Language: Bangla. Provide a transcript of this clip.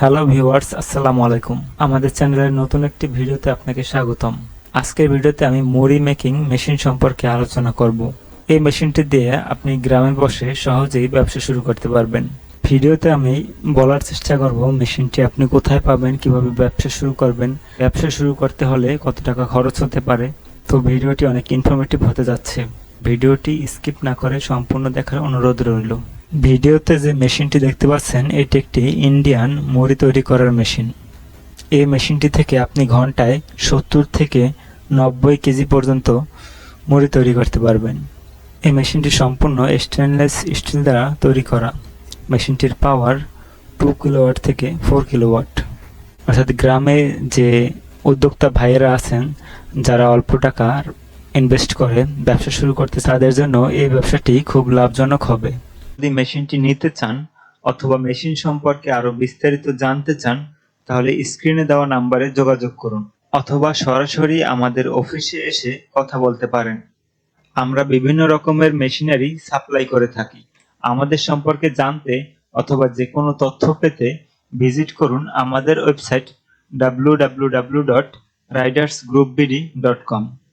হ্যালো ভিউয়ার্স আসসালামু আলাইকুম। আমাদের চ্যানেলের নতুন একটি ভিডিওতে আপনাকে স্বাগতম। আজকের ভিডিওতে আমি মুড়ি মেকিং মেশিন সম্পর্কে আলোচনা করব। এই মেশিনটি দিয়ে আপনি গ্রামে বসে সহজেই ব্যবসা শুরু করতে পারবেন। ভিডিওতে আমি বলার চেষ্টা করব, মেশিনটি আপনি কোথায় পাবেন, কীভাবে ব্যবসা শুরু করবেন, ব্যবসা শুরু করতে হলে কত টাকা খরচ হতে পারে। তো ভিডিওটি অনেক ইনফরমেটিভ হতে যাচ্ছে। ভিডিওটি স্কিপ না করে সম্পূর্ণ দেখার অনুরোধ রইল। ভিডিওতে যে মেশিনটি দেখতে পাচ্ছেন, এটি একটি ইন্ডিয়ান মুড়ি তৈরি করার মেশিন। এই মেশিনটি থেকে আপনি ঘন্টায় সত্তর থেকে নব্বই কেজি পর্যন্ত মুড়ি তৈরি করতে পারবেন। এই মেশিনটি সম্পূর্ণ স্টেনলেস স্টিল দ্বারা তৈরি করা। মেশিনটির পাওয়ার টু কিলোওয়াট থেকে ফোর কিলোওয়াট অর্থাৎ গ্রামে যে উদ্যোক্তা ভাইয়েরা আছেন, যারা অল্প টাকা ইনভেস্ট করে, ব্যবসা শুরু করতে, তাদের জন্য এই ব্যবসাটি খুব লাভজনক হবে। যদি মেশিনটি নিতে চান অথবা মেশিন সম্পর্কে আরও বিস্তারিত জানতে চান, তাহলে স্ক্রিনে দেওয়া নাম্বারে যোগাযোগ করুন অথবা সরাসরি আমাদের অফিসে এসে কথা বলতে পারেন। আমরা বিভিন্ন রকমের মেশিনারি সাপ্লাই করে থাকি। আমাদের সম্পর্কে জানতে অথবা যে কোনো তথ্য পেতে ভিজিট করুন আমাদের ওয়েবসাইট www.ridersgroupbd.com